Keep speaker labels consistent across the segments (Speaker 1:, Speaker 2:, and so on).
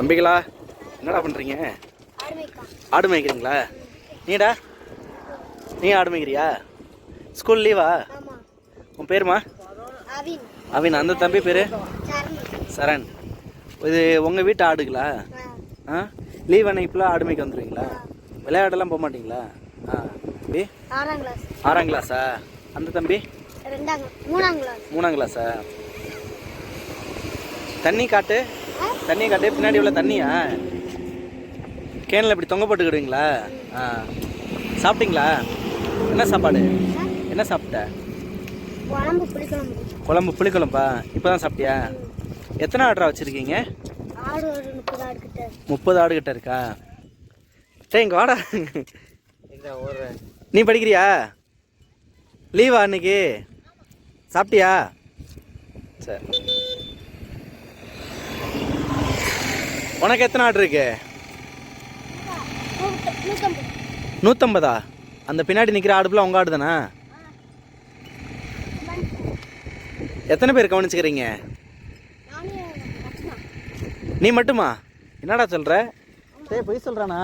Speaker 1: தம்பிகளா என்னடா பண்ணுறீங்க ஆடு மேய்க்கிறீங்களா? நீடா நீ ஆடு மேய்க்கிறியா? ஸ்கூல் லீவா? உன் பேருமா?
Speaker 2: அவின்.
Speaker 1: அந்த தம்பி பேர்?
Speaker 2: சரண்.
Speaker 1: இது உங்கள் வீட்டு ஆடுங்களா ஆ. லீவ் அன்னைக்குலாம் ஆடு மேய்க்க வந்துடுவீங்களா விளையாடலாம் போக மாட்டீங்களா? ஆ. தம்பி?
Speaker 2: ஆறாம் கிளாஸ்
Speaker 1: அந்த தம்பி?
Speaker 2: மூணாம் கிளாஸா
Speaker 1: தண்ணி காட்டு? தண்ணி காட்டு பின்னாடி உள்ள தண்ணியா? கேனில் இப்படி தொங்க போட்டுக்கிடுவீங்களா? ஆ. சாப்பிட்டீங்களா? என்ன சாப்பாடு? என்ன சாப்பிட்ட?
Speaker 2: குழம்பு புளிக்குழம்பு.
Speaker 1: குழம்பு புளிக்குழம்பா? இப்போ தான் சாப்பிட்டியா எத்தனை ஆர்டரா வச்சுருக்கீங்க?
Speaker 2: ஆடு ஒரு முப்பது ஆடு கிட்ட
Speaker 1: முப்பது ஆடு கிட்ட இருக்கா? சரி இங்கே வாடா. நீ படிக்கிறியா? லீவா அன்னைக்கு சாப்பிட்டியா? சரி. உனக்கு எத்தனை ஆடு இருக்கு? நூற்றம்பதா அந்த பின்னாடி நிற்கிற ஆடுப்புலாம் உங்கள் ஆடு தானே எத்தனை பேர் கவனிச்சுக்கிறீங்க? நீ மட்டுமா? என்னடா சொல்கிற டேய் பொய் சொல்கிறானா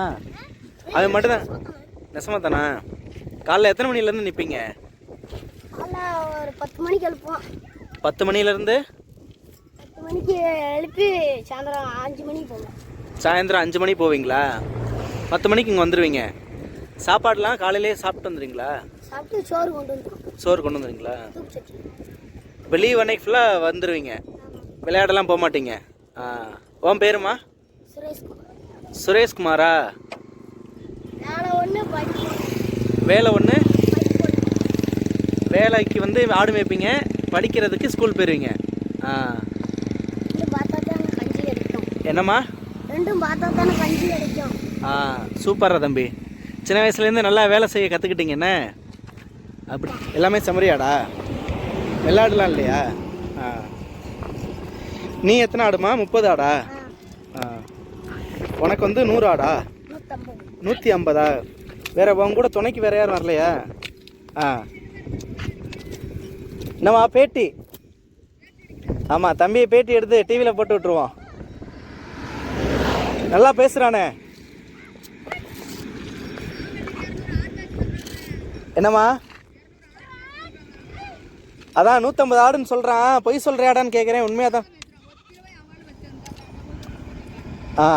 Speaker 1: அவன் மட்டும்தான். நெசமா தானா காலைல எத்தனை மணிலேருந்து நிற்பீங்க
Speaker 2: பத்து மணிக்கு எழுப்புவோம்.
Speaker 1: பத்து மணிலேருந்து
Speaker 2: எழுப்பி சாயந்தரம் அஞ்சு மணிக்கு போவோம்
Speaker 1: சாயந்தரம் அஞ்சு மணி போவீங்களா? பத்து மணிக்கு இங்கே வந்துடுவீங்க சாப்பாடுலாம் காலையிலேயே சாப்பிட்டு வந்துடுவீங்களா
Speaker 2: சாப்பிட்டு சோறு கொண்டு வந்துடும்
Speaker 1: சோறு கொண்டு இப்போ லீவ் அன்னைக்கு ஃபுல்லாக வந்துடுவீங்க விளையாடலாம் போக மாட்டீங்க. ஆ உன் பேருமா
Speaker 2: சுரேஷ்குமார்.
Speaker 1: வேலை ஒன்று வேலைக்கு வந்து ஆடு மேய்ப்பீங்க. படிக்கிறதுக்கு ஸ்கூல் போயிருவீங்க. ஆ
Speaker 2: ரெண்டும் பார்த்தா தானே கஞ்சி கிடைக்கும்
Speaker 1: என்னம்மா?
Speaker 2: ரெண்டும் பார்த்தா தானே கஞ்சி கிடைக்கும்
Speaker 1: ஆ சூப்பரா தம்பி. சின்ன வயசுலேருந்து நல்லா வேலை செய்ய கற்றுக்கிட்டீங்க என்ன? அப்படி எல்லாமே செம்மறியாடா விளையாடலாம் இல்லையா? ஆ. நீ எத்தனை ஆடுமா? முப்பது ஆடா?
Speaker 2: ஆ.
Speaker 1: உனக்கு வந்து நூறு ஆடா? நூற்றி ஐம்பதா? வேற உன் கூட துணைக்கு வேற யாரும் வரலையா? ஆ. என்னம்மா பேட்டி? ஆமாம் தம்பியை பேட்டி எடுத்து டிவியில் போட்டு விட்ருவோம் நல்லா பேசுகிறானே என்னம்மா? அதான் நூற்றம்பது ஆடுன்னு சொல்கிறான் பொய் சொல்கிறியாடான்னு கேட்குறேன் உண்மையாக தான் ஆ.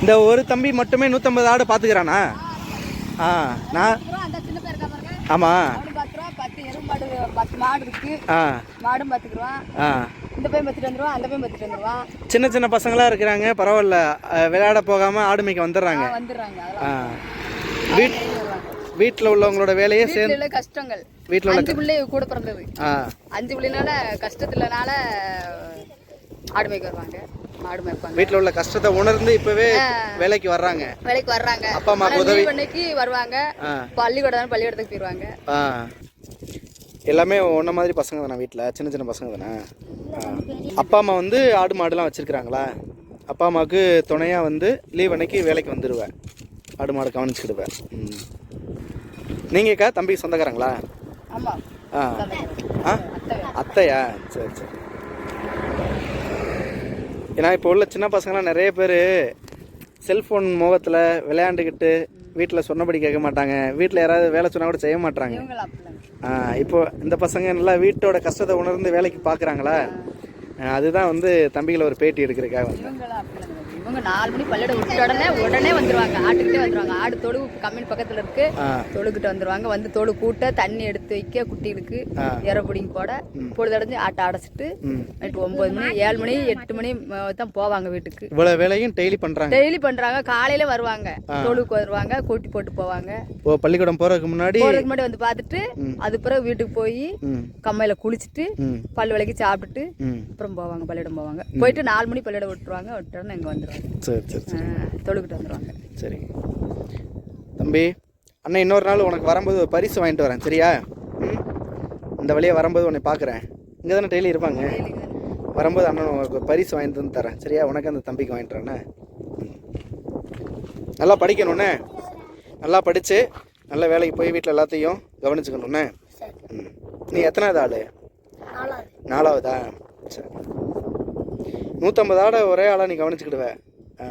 Speaker 1: இந்த ஒரு தம்பி மட்டுமே நூற்றம்பது ஆடு பார்த்துக்கிறானா ஆ நான் ஆமாம்
Speaker 3: மாடு பத்து மாடு இருக்கு.
Speaker 1: ஆ.
Speaker 3: மாடும் பத்துக்குருவான்
Speaker 1: ஆ.
Speaker 3: இந்த பையன் பத்துட்டு வந்துருவான் அந்த பையன் பத்துட்டு வந்துருவான்.
Speaker 1: சின்ன சின்ன பசங்களாக இருக்கிறாங்க பரவாயில்ல. விளையாட போகாமல் ஆடு மேய்க்க வந்துடுறாங்க.
Speaker 3: வந்துடுறாங்க.
Speaker 1: ஆ.
Speaker 3: அதெல்லாம்
Speaker 1: வீட் வீட்டில் உள்ளவங்களோட வேலையே சேர்ந்து
Speaker 3: உள்ள கஷ்டங்கள்.
Speaker 1: வீட்டில் உள்ள
Speaker 3: அஞ்சு பிள்ளை கூட பிறந்தது
Speaker 1: ஆ.
Speaker 3: அஞ்சு பிள்ளைனால கஷ்டத்துலனால ஆடு மேய்க்க வருவாங்க. மாடு மேய்ப்பாங்க.
Speaker 1: வீட்டில் உள்ள கஷ்டத்தை உணர்ந்து இப்போவே வேலைக்கு வர்றாங்க.
Speaker 3: வேலைக்கு வர்றாங்க.
Speaker 1: அப்பா
Speaker 3: ஆனா
Speaker 1: உதவி.
Speaker 3: அன்னைக்கு வருவாங்க. பள்ளிக்கூடம் பள்ளிக்கூடத்துக்கு போயிடுவாங்க
Speaker 1: ஆ. எல்லாமே ஒன்றை மாதிரி பசங்க தானே வீட்டில் சின்ன சின்ன பசங்க தானே. அப்பா அம்மா வந்து ஆடு மாடுலாம் வச்சுருக்குறாங்களா? அப்பா அம்மாவுக்கு துணையாக வந்து லீவ் அன்னைக்கு வேலைக்கு வந்துடுவேன் ஆடு மாடு கவனிச்சுக்கிடுவேன் ம். நீங்கக்கா தம்பி சொந்தக்காரங்களா? ஆ. ஆ? அத்தையா? சரி சரி. ஏன்னா இப்போ உள்ள சின்ன பசங்களாம் நிறைய பேர் செல்ஃபோன் முகத்தில் விளையாண்டுக்கிட்டு வீட்டில் சொன்னபடி கேட்க மாட்டாங்க. வீட்டில் யாராவது வேலை சொன்னால் கூட செய்ய மாட்டாங்க. இப்போ இந்த பசங்க நல்லா வீட்டோட கஷ்டத்தை உணர்ந்து வேலைக்கு பார்க்குறாங்களா அதுதான் வந்து தம்பிகளை ஒரு பேட்டி எடுக்கிறதுக்காக
Speaker 3: கிடையாது. இவங்க நாலு மணி பள்ளியோட விட்ட உடனே உடனே வந்துருவாங்க. ஆட்டுக்கிட்டே வந்துருவாங்க. ஆடு தொழு கம்பெனி பக்கத்துல இருக்கு.
Speaker 1: ஆ.
Speaker 3: தொழுக்கிட்டு வந்துருவாங்க. வந்து தொழு கூட்ட தண்ணி எடுத்து வைக்க குட்டிகளுக்கு. இற பிடிங்க போட பொழுதடைஞ்சு ஆட்டை அடைச்சிட்டு நைட்டு ஒன்பது மணி ஏழு மணி எட்டு மணி தான் போவாங்க வீட்டுக்கு.
Speaker 1: இவ்வளோ வேலையும் டெய்லி பண்ணுறாங்க
Speaker 3: டெய்லி பண்றாங்க. காலையில வருவாங்க. தொழுக்கு வருவாங்க. கூட்டி போட்டு போவாங்க.
Speaker 1: ஓ பள்ளிக்கூடம் போகிறதுக்கு முன்னாடி
Speaker 3: போறதுக்கு முன்னாடி வந்து பார்த்துட்டு அது பிறகு வீட்டுக்கு போய் கம்மையில குளிச்சுட்டு பல் விளக்கி சாப்பிட்டுட்டு அப்புறம் போவாங்க பள்ளியிடம் போவாங்க. போயிட்டு நாலு மணி பள்ளியிடம் விட்டுருவாங்க. விட்டோன்னு இங்க வந்துருவாங்க.
Speaker 1: சரி சரி சரி.
Speaker 3: வந்துருவாங்க.
Speaker 1: சரி. தம்பி அண்ணன் இன்னொரு நாள் உனக்கு வரும்போது ஒரு பரிசு வாங்கிட்டு வரேன் சரியா? ம்? இந்த வழியாக வரும்போது உன்னை பார்க்குறேன். இங்கே தானே டெய்லி இருப்பாங்க? வரும்போது அண்ணன் உனக்கு பரிசு வாங்கிட்டு வந்து தரேன் சரியா? உனக்கு அந்த தம்பிக்கு வாங்கிட்டு வரேண்ணே ம். நல்லா படிக்கணுண்ணே நல்லா படித்து நல்ல வேலைக்கு போய் வீட்டில் எல்லாத்தையும் கவனிச்சுக்கணுண்ணே நீ எத்தனாவது ஆள்?
Speaker 2: நாலாவது.
Speaker 1: சரி. நூற்றம்பது ஆடை ஒரே ஆளாக நீ கவனிச்சுக்கிடுவ. ஆ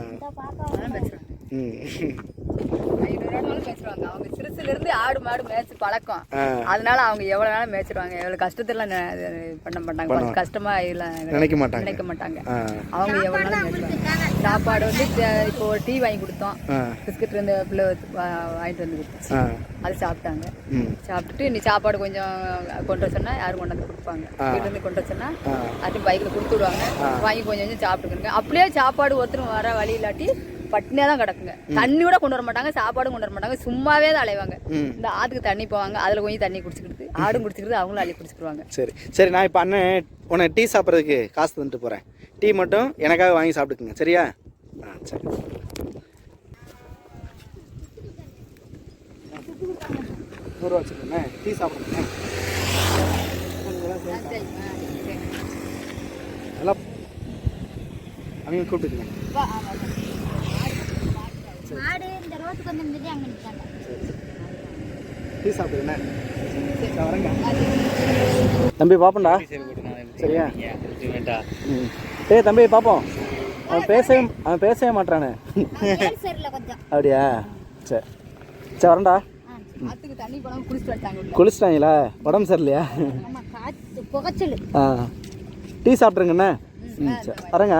Speaker 3: அவங்க சிறுசுல இருந்து ஆடு மாடு மேய்ச்சி பழக்கம். அதனால அவங்க எவ்வளவு வேணாலும் மேய்ச்சிருவாங்க. எவ்வளவு கஷ்டத்துல ந- இது பண்ண மாட்டாங்க. கஷ்டமா இல்ல
Speaker 1: நினைக்க மாட்டாங்க.
Speaker 3: நினைக்க மாட்டாங்க.
Speaker 1: ஆ.
Speaker 3: அவங்க எவ்வளவு நாளும் மேய்ச்சிருவாங்க. சாப்பாடு வந்து இப்போ டீ வாங்கி கொடுத்தோம். பிஸ்கட் இருந்து பிள்ளை வாங்கிட்டு வந்து கொடுத்துச்சு
Speaker 1: ஆ.
Speaker 3: அது சாப்பிட்டாங்க. சாப்பிட்டுட்டு நீ சாப்பாடு கொஞ்சம் கொண்டு வர சொன்னா யாரும் கொண்டு வந்து கொடுப்பாங்க. வீட்டுல இருந்து கொண்டு வர சொன்னா
Speaker 1: ஆ.
Speaker 3: அது பைக்ல கொடுத்து விடுவாங்க. வாங்கி கொஞ்சம் கொஞ்சம் சாப்பிட்டுக்கணுங்க. அப்படியே சாப்பாடு ஒருத்தரும் வர வழி இல்லாட்டி பட்டினியா தான் கிடக்குங்க. தண்ணி கூட கொண்டு வர மாட்டாங்க சாப்பாடும் கொண்டு வர மாட்டாங்க சும்மாவே தான் அலைவாங்க. இந்த ஆத்துக்கு தண்ணி போவாங்க அதுல கொஞ்சம் தண்ணி குடிச்சுக்கிட்டு ஆடும் குடிச்சுக்கிட்டு அவங்களும் அள்ளி குடிச்சுக்குருவாங்க.
Speaker 1: சரி சரி நான் இப்போ அண்ணன் உன்னை டீ சாப்பிட்றதுக்கு காசு தந்துட்டு போகிறேன் டீ மட்டும் எனக்காக வாங்கி சாப்பிட்டுக்குங்க சரியா? ஆ சரி. நூறுரூவா வச்சுக்கோண்ணே டீ சாப்பிடுங்க நல்லா அவங்க கூப்பிட்டுக்குங்க.
Speaker 2: மாடு இந்த ரோட்டுக்கு வந்து நின்றுட்டு அங்கே நிற்காங்க
Speaker 1: டீ வரேங்க. தம்பி பாப்பண்டா சரியா? டேய் தம்பி பார்ப்போம் அவன் பேசவே அவன் பேசவே மாட்டானே அப்படியா? சரி. சரி
Speaker 3: உள்ள.
Speaker 1: குளிச்சிட்டாங்களா? உடம்பு சரியில்லையா? டீ சாப்பிட்ருங்கண்ணே ம். சரி. வரேங்க.